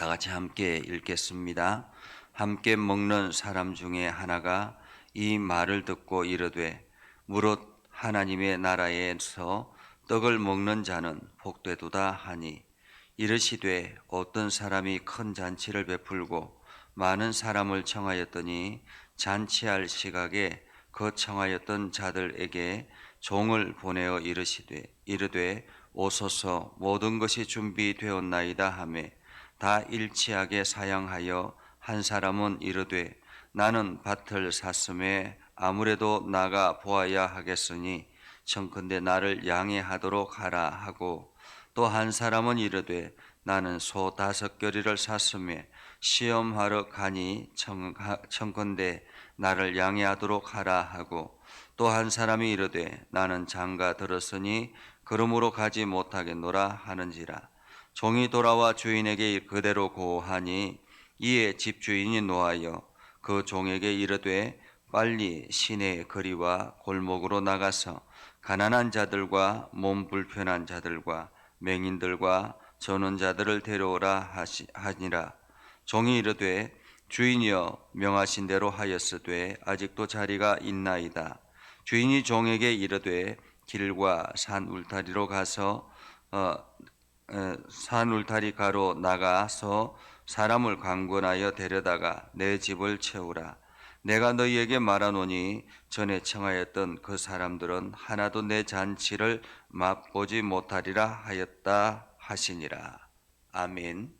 다 같이 함께 읽겠습니다. 함께 먹는 사람 중에 하나가 이 말을 듣고 이르되 무릇 하나님의 나라에서 떡을 먹는 자는 복되도다 하니 이르시되 어떤 사람이 큰 잔치를 베풀고 많은 사람을 청하였더니 잔치할 시각에 그 청하였던 자들에게 종을 보내어 이르시되 이르되 오소서 모든 것이 준비되었나이다 하매 다 일치하게 사양하여 한 사람은 이르되 나는 밭을 샀음에 아무래도 나가 보아야 하겠으니 청컨대 나를 양해하도록 하라 하고 또 한 사람은 이르되 나는 소 다섯 겨리를 샀음에 시험하러 가니 청, 청컨대 나를 양해하도록 하라 하고 또 한 사람이 이르되 나는 장가 들었으니 그러므로 가지 못하겠노라 하는지라 종이 돌아와 주인에게 그대로 고하니 이에 집주인이 노하여 그 종에게 이르되 빨리 시내의 거리와 골목으로 나가서 가난한 자들과 몸 불편한 자들과 맹인들과 전원자들을 데려오라 하시, 하니라. 종이 이르되 주인이여 명하신 대로 하였으되 아직도 자리가 있나이다. 주인이 종에게 이르되 길과 산 울타리로 가서 어, 어, 산 울타리 가로 나가서 사람을 강권하여 데려다가 내 집을 채우라. 내가 너희에게 말하노니 전에 청하였던 그 사람들은 하나도 내 잔치를 맛보지 못하리라 하였다 하시니라. 아멘.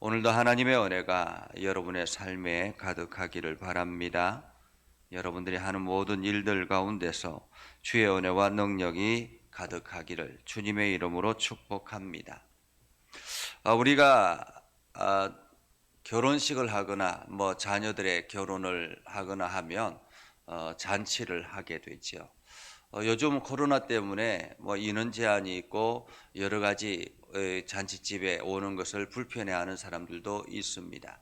오늘도 하나님의 은혜가 여러분의 삶에 가득하기를 바랍니다. 여러분들이 하는 모든 일들 가운데서 주의 은혜와 능력이 가득하기를 주님의 이름으로 축복합니다. 아, 우리가 아, 결혼식을 하거나 뭐 자녀들의 결혼을 하거나 하면 어, 잔치를 하게 되죠. 어, 요즘 코로나 때문에 뭐 인원 제한이 있고 여러 가지 어, 잔치집에 오는 것을 불편해하는 사람들도 있습니다.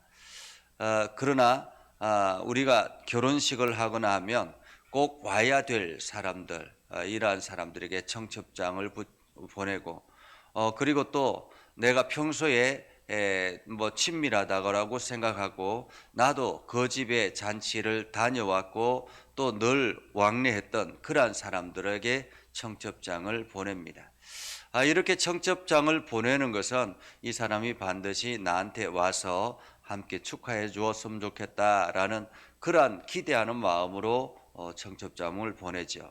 어, 그러나 아, 우리가 결혼식을 하거나 하면 꼭 와야 될 사람들, 어, 이러한 사람들에게 청첩장을 부- 보내고, 어, 그리고 또 내가 평소에 에, 뭐 친밀하다고 생각하고 나도 그 집에 잔치를 다녀왔고 또 늘 왕래했던 그러한 사람들에게 청첩장을 보냅니다. 아, 이렇게 청첩장을 보내는 것은 이 사람이 반드시 나한테 와서 함께 축하해 주었으면 좋겠다라는 그러한 기대하는 마음으로 어, 청첩장을 보내죠.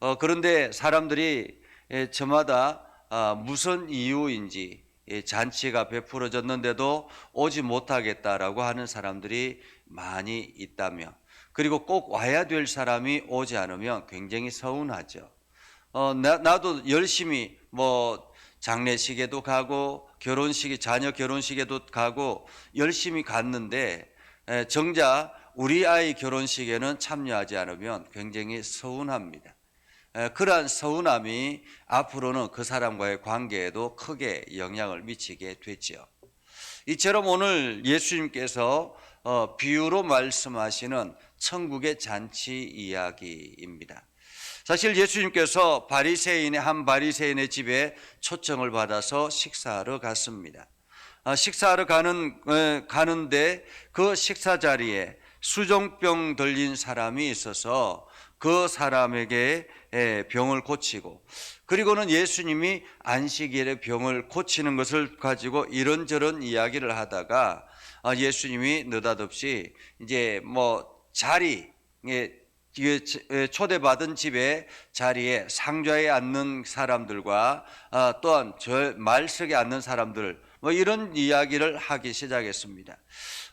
어, 그런데 사람들이 에, 저마다 아, 무슨 이유인지 이 잔치가 베풀어졌는데도 오지 못하겠다라고 하는 사람들이 많이 있다며 그리고 꼭 와야 될 사람이 오지 않으면 굉장히 서운하죠. 어, 나, 나도 열심히 뭐 장례식에도 가고 결혼식이 자녀 결혼식에도 가고 열심히 갔는데 에, 정작 우리 아이 결혼식에는 참여하지 않으면 굉장히 서운합니다. 에, 그러한 서운함이 앞으로는 그 사람과의 관계에도 크게 영향을 미치게 되지요. 이처럼 오늘 예수님께서 어, 비유로 말씀하시는 천국의 잔치 이야기입니다. 사실 예수님께서 바리새인의 한 바리새인의 집에 초청을 받아서 식사하러 갔습니다. 아, 식사하러 가는 에, 가는데 그 식사 자리에 수종병 들린 사람이 있어서 그 사람에게 에, 병을 고치고 그리고는 예수님이 안식일에 병을 고치는 것을 가지고 이런저런 이야기를 하다가 아, 예수님이 느닷없이 이제 뭐 자리 에, 이게 초대받은 집의 자리에 상좌에 앉는 사람들과 아, 또한 저 말석에 앉는 사람들 뭐 이런 이야기를 하기 시작했습니다.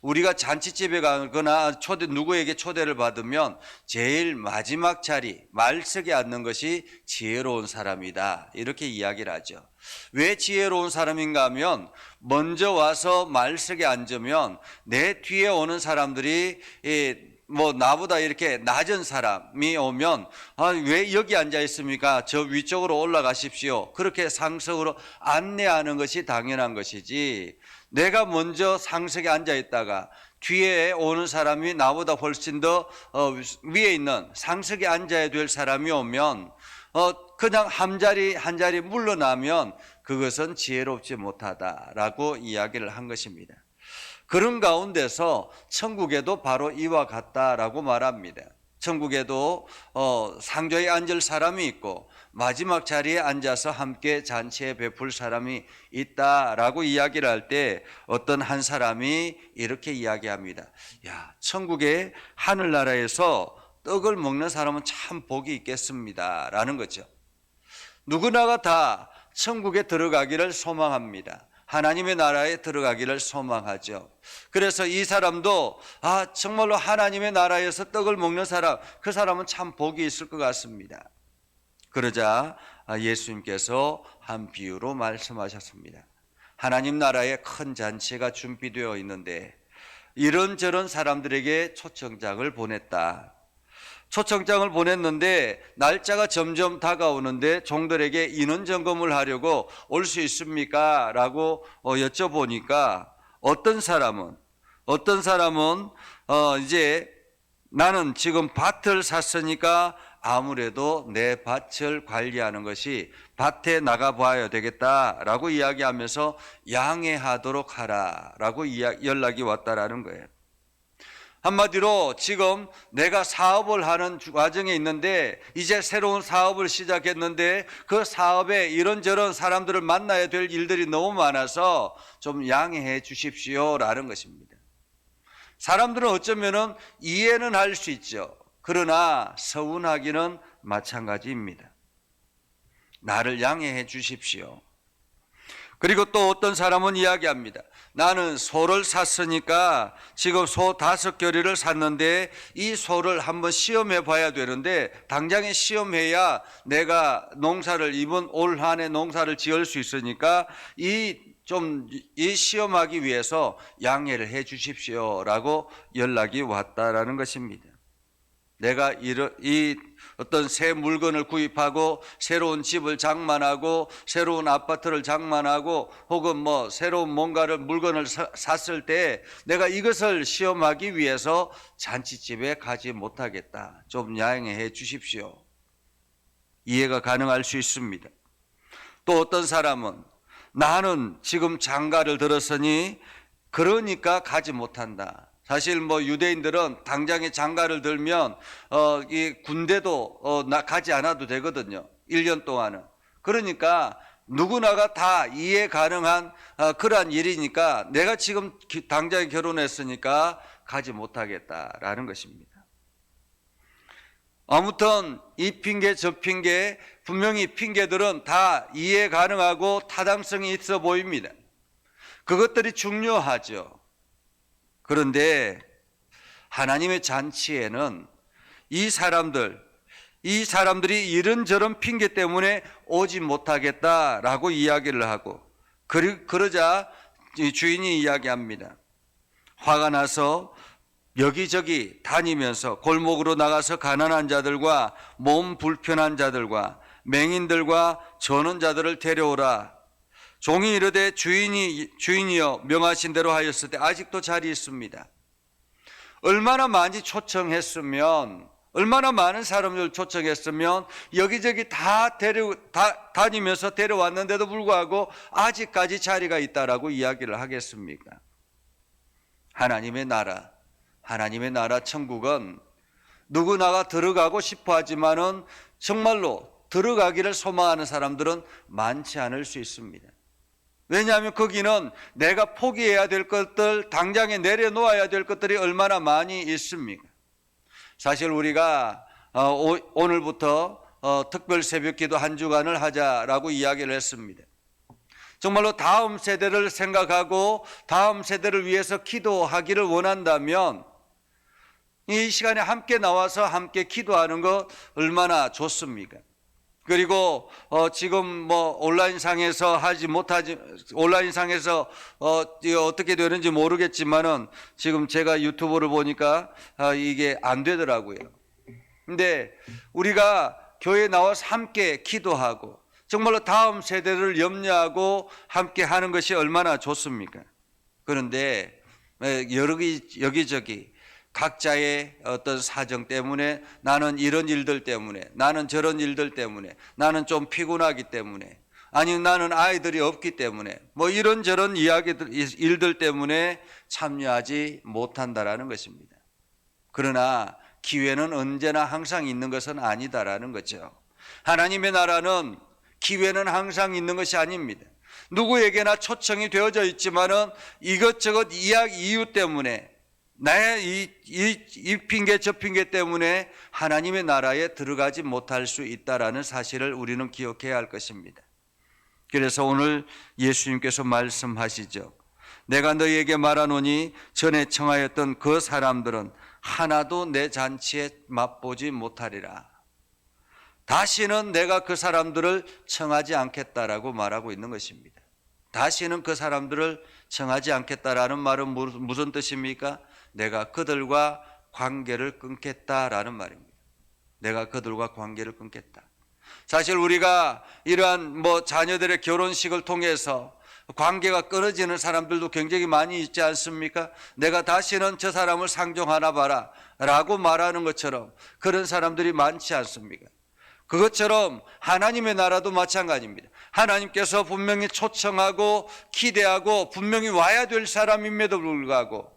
우리가 잔치집에 가거나 초대 누구에게 초대를 받으면 제일 마지막 자리 말석에 앉는 것이 지혜로운 사람이다 이렇게 이야기를 하죠. 왜 지혜로운 사람인가 하면 먼저 와서 말석에 앉으면 내 뒤에 오는 사람들이 이 뭐 나보다 이렇게 낮은 사람이 오면 아, 왜 여기 앉아 있습니까? 저 위쪽으로 올라가십시오. 그렇게 상석으로 안내하는 것이 당연한 것이지. 내가 먼저 상석에 앉아 있다가 뒤에 오는 사람이 나보다 훨씬 더 어, 위에 있는 상석에 앉아야 될 사람이 오면 어, 그냥 한 자리 한 자리 물러나면 그것은 지혜롭지 못하다라고 이야기를 한 것입니다. 그런 가운데서 천국에도 바로 이와 같다라고 말합니다. 천국에도 어, 상조에 앉을 사람이 있고 마지막 자리에 앉아서 함께 잔치에 베풀 사람이 있다라고 이야기를 할 때 어떤 한 사람이 이렇게 이야기합니다. 야, 천국의 하늘나라에서 떡을 먹는 사람은 참 복이 있겠습니다라는 거죠. 누구나가 다 천국에 들어가기를 소망합니다. 하나님의 나라에 들어가기를 소망하죠. 그래서 이 사람도 아 정말로 하나님의 나라에서 떡을 먹는 사람 그 사람은 참 복이 있을 것 같습니다. 그러자 예수님께서 한 비유로 말씀하셨습니다. 하나님 나라에 큰 잔치가 준비되어 있는데 이런저런 사람들에게 초청장을 보냈다. 초청장을 보냈는데 날짜가 점점 다가오는데 종들에게 인원 점검을 하려고 올 수 있습니까? 라고 어, 여쭤보니까 어떤 사람은 어떤 사람은 어 이제 나는 지금 밭을 샀으니까 아무래도 내 밭을 관리하는 것이 밭에 나가 봐야 되겠다라고 이야기하면서 양해하도록 하라라고 연락이 왔다라는 거예요. 한마디로 지금 내가 사업을 하는 과정에 있는데 이제 새로운 사업을 시작했는데 그 사업에 이런저런 사람들을 만나야 될 일들이 너무 많아서 좀 양해해 주십시오라는 것입니다. 사람들은 어쩌면은 이해는 할 수 있죠. 그러나 서운하기는 마찬가지입니다. 나를 양해해 주십시오. 그리고 또 어떤 사람은 이야기합니다. 나는 소를 샀으니까 지금 소 다섯 결의를 샀는데 이 소를 한번 시험해 봐야 되는데 당장에 시험해야 내가 농사를 이번 올 한 해 농사를 지을 수 있으니까 이 좀 이 시험하기 위해서 양해를 해 주십시오라고 연락이 왔다라는 것입니다. 내가 이 어떤 새 물건을 구입하고 새로운 집을 장만하고 새로운 아파트를 장만하고 혹은 뭐 새로운 뭔가를 물건을 샀을 때 내가 이것을 시험하기 위해서 잔치집에 가지 못하겠다. 좀 양해해 주십시오. 이해가 가능할 수 있습니다. 또 어떤 사람은 나는 지금 장가를 들었으니 그러니까 가지 못한다. 사실 뭐 유대인들은 당장에 장가를 들면 어, 이 군대도 어, 나 가지 않아도 되거든요. 1년 동안은. 그러니까 누구나가 다 이해 가능한 어, 그러한 일이니까 내가 지금 기, 당장에 결혼했으니까 가지 못하겠다라는 것입니다. 아무튼 이 핑계 저 핑계 분명히 핑계들은 다 이해 가능하고 타당성이 있어 보입니다. 그것들이 중요하죠. 그런데 하나님의 잔치에는 이 사람들, 이 사람들이 이런저런 핑계 때문에 오지 못하겠다라고 이야기를 하고, 그러자 주인이 이야기합니다. 화가 나서 여기저기 다니면서 골목으로 나가서 가난한 자들과 몸 불편한 자들과 맹인들과 저는 자들을 데려오라. 종이 이르되 주인이 주인이여 명하신 대로 하였을 때 아직도 자리 있습니다. 얼마나 많이 초청했으면 얼마나 많은 사람들 초청했으면 여기저기 다 데려 다 다니면서 데려왔는데도 불구하고 아직까지 자리가 있다라고 이야기를 하겠습니까? 하나님의 나라, 하나님의 나라 천국은 누구나가 들어가고 싶어 하지만은 정말로 들어가기를 소망하는 사람들은 많지 않을 수 있습니다. 왜냐하면 거기는 내가 포기해야 될 것들, 당장에 내려놓아야 될 것들이 얼마나 많이 있습니까? 사실 우리가 어, 오늘부터 어, 특별 새벽 기도 한 주간을 하자라고 이야기를 했습니다. 정말로 다음 세대를 생각하고 다음 세대를 위해서 기도하기를 원한다면 이 시간에 함께 나와서 함께 기도하는 것 얼마나 좋습니까? 그리고 어 지금 뭐 온라인 상에서 하지 못하지 온라인 상에서 어 어떻게 되는지 모르겠지만은 지금 제가 유튜브를 보니까 어 이게 안 되더라고요. 근데 우리가 교회 나와서 함께 기도하고 정말로 다음 세대를 염려하고 함께 하는 것이 얼마나 좋습니까? 그런데 여러 여기저기 각자의 어떤 사정 때문에 나는 이런 일들 때문에 나는 저런 일들 때문에 나는 좀 피곤하기 때문에 아니 나는 아이들이 없기 때문에 뭐 이런저런 이야기들 일들 때문에 참여하지 못한다라는 것입니다. 그러나 기회는 언제나 항상 있는 것은 아니다라는 거죠. 하나님의 나라는 기회는 항상 있는 것이 아닙니다. 누구에게나 초청이 되어져 있지만은 이것저것 이약 이유 때문에 나의 이, 이, 이 핑계 저 핑계 때문에 하나님의 나라에 들어가지 못할 수 있다라는 사실을 우리는 기억해야 할 것입니다. 그래서 오늘 예수님께서 말씀하시죠. 내가 너희에게 말하노니 전에 청하였던 그 사람들은 하나도 내 잔치에 맛보지 못하리라. 다시는 내가 그 사람들을 청하지 않겠다라고 말하고 있는 것입니다. 다시는 그 사람들을 청하지 않겠다라는 말은 무슨 뜻입니까? 내가 그들과 관계를 끊겠다라는 말입니다. 내가 그들과 관계를 끊겠다. 사실 우리가 이러한 뭐 자녀들의 결혼식을 통해서 관계가 끊어지는 사람들도 굉장히 많이 있지 않습니까? 내가 다시는 저 사람을 상종하나 봐라 라고 말하는 것처럼 그런 사람들이 많지 않습니까? 그것처럼 하나님의 나라도 마찬가지입니다. 하나님께서 분명히 초청하고 기대하고 분명히 와야 될 사람임에도 불구하고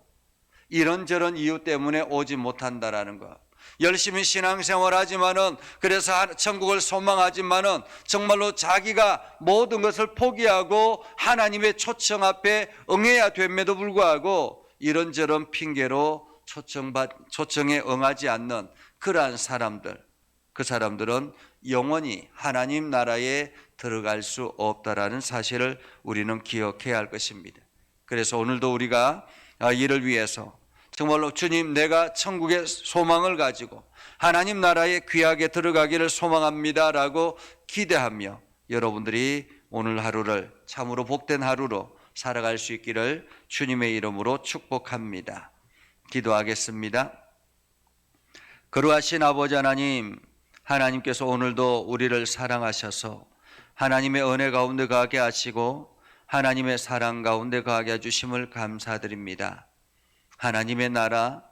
이런저런 이유 때문에 오지 못한다라는 것. 열심히 신앙생활 하지만은 그래서 천국을 소망하지만은 정말로 자기가 모든 것을 포기하고 하나님의 초청 앞에 응해야 됨에도 불구하고 이런저런 핑계로 초청받 초청에 응하지 않는 그러한 사람들 그 사람들은 영원히 하나님 나라에 들어갈 수 없다라는 사실을 우리는 기억해야 할 것입니다. 그래서 오늘도 우리가 이를 위해서 정말로 주님 내가 천국의 소망을 가지고 하나님 나라에 귀하게 들어가기를 소망합니다라고 기대하며 여러분들이 오늘 하루를 참으로 복된 하루로 살아갈 수 있기를 주님의 이름으로 축복합니다. 기도하겠습니다. 거룩하신 아버지 하나님, 하나님께서 오늘도 우리를 사랑하셔서 하나님의 은혜 가운데 가게 하시고 하나님의 사랑 가운데 가게 해주심을 감사드립니다. 하나님의 나라,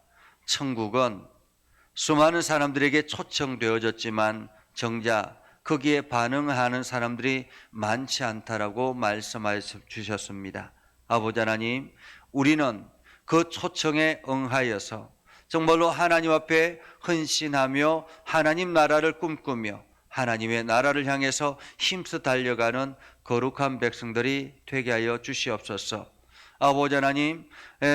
천국은 수많은 사람들에게 초청되어졌지만 정작 거기에 반응하는 사람들이 많지 않다라고 말씀하여 주셨습니다. 아버지 하나님, 우리는 그 초청에 응하여서 정말로 하나님 앞에 헌신하며 하나님 나라를 꿈꾸며 하나님의 나라를 향해서 힘써 달려가는 거룩한 백성들이 되게 하여 주시옵소서. 아버지 하나님,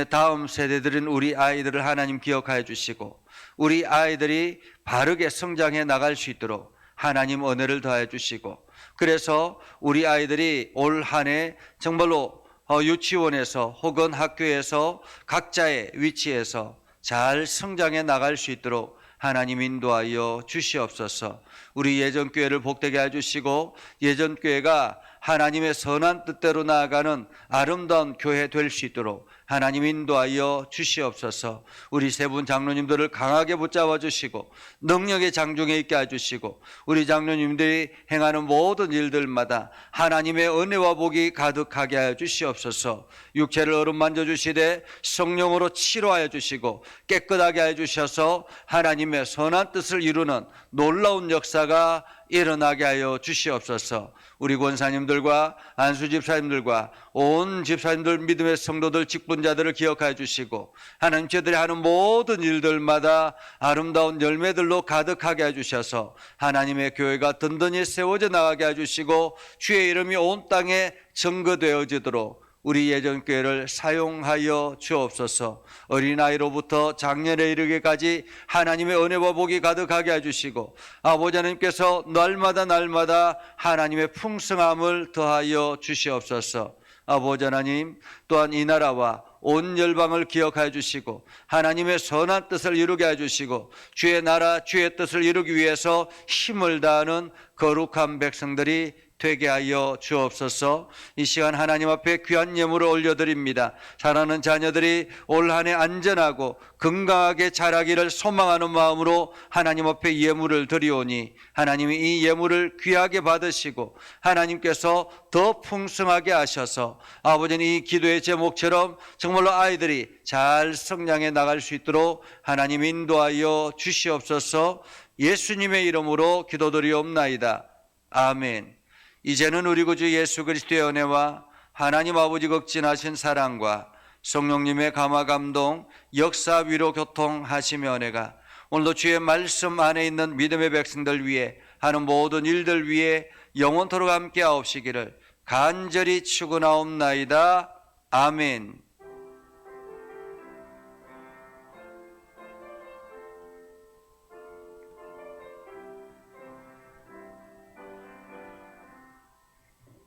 다음 세대들은 우리 아이들을 하나님 기억하여 주시고 우리 아이들이 바르게 성장해 나갈 수 있도록 하나님 은혜를 더해 주시고 그래서 우리 아이들이 올 한 해 정말로 어, 유치원에서 혹은 학교에서 각자의 위치에서 잘 성장해 나갈 수 있도록 하나님 인도하여 주시옵소서. 우리 예전교회를 복되게 해주시고 예전교회가 하나님의 선한 뜻대로 나아가는 아름다운 교회 될 수 있도록 하나님 인도하여 주시옵소서. 우리 세 분 장로님들을 강하게 붙잡아 주시고 능력의 장중에 있게 해 주시고 우리 장로님들이 행하는 모든 일들마다 하나님의 은혜와 복이 가득하게 하여 주시옵소서. 육체를 얼음 만져 주시되 성령으로 치료하여 주시고 깨끗하게 하여 주셔서 하나님의 선한 뜻을 이루는 놀라운 역사가 일어나게 하여 주시옵소서. 우리 권사님들과 안수 집사님들과 온 집사님들 믿음의 성도들 직분자들을 기억하여 주시고 하나님 저들이 하는 모든 일들마다 아름다운 열매들로 가득하게 해 주셔서 하나님의 교회가 든든히 세워져 나가게 해 주시고 주의 이름이 온 땅에 증거되어지도록 우리 예전교회를 사용하여 주옵소서. 어린아이로부터 작년에 이르기까지 하나님의 은혜와 복이 가득하게 해주시고 아버지 하나님께서 날마다 날마다 하나님의 풍성함을 더하여 주시옵소서. 아버지 하나님 또한 이 나라와 온 열방을 기억하여 주시고 하나님의 선한 뜻을 이루게 해 주시고 주의 나라 주의 뜻을 이루기 위해서 힘을 다하는 거룩한 백성들이 되게 하여 주옵소서. 이 시간 하나님 앞에 귀한 예물을 올려드립니다. 사랑하는 자녀들이 올 한해 안전하고 건강하게 자라기를 소망하는 마음으로 하나님 앞에 예물을 드리오니 하나님이 이 예물을 귀하게 받으시고 하나님께서 더 풍성하게 하셔서 아버지는 이 기도의 제목처럼 정말로 아이들이 잘 성장해 나갈 수 있도록 하나님 인도하여 주시옵소서 예수님의 이름으로 기도드리옵나이다. 아멘. 이제는 우리 구주 예수 그리스도의 은혜와 하나님 아버지 극진하신 사랑과 성령님의 감화 감동 역사 위로 교통하시며 은혜가 오늘도 주의 말씀 안에 있는 믿음의 백성들 위해 하는 모든 일들 위해 영원토록 함께 하옵시기를 간절히 축원하옵나이다. 아멘.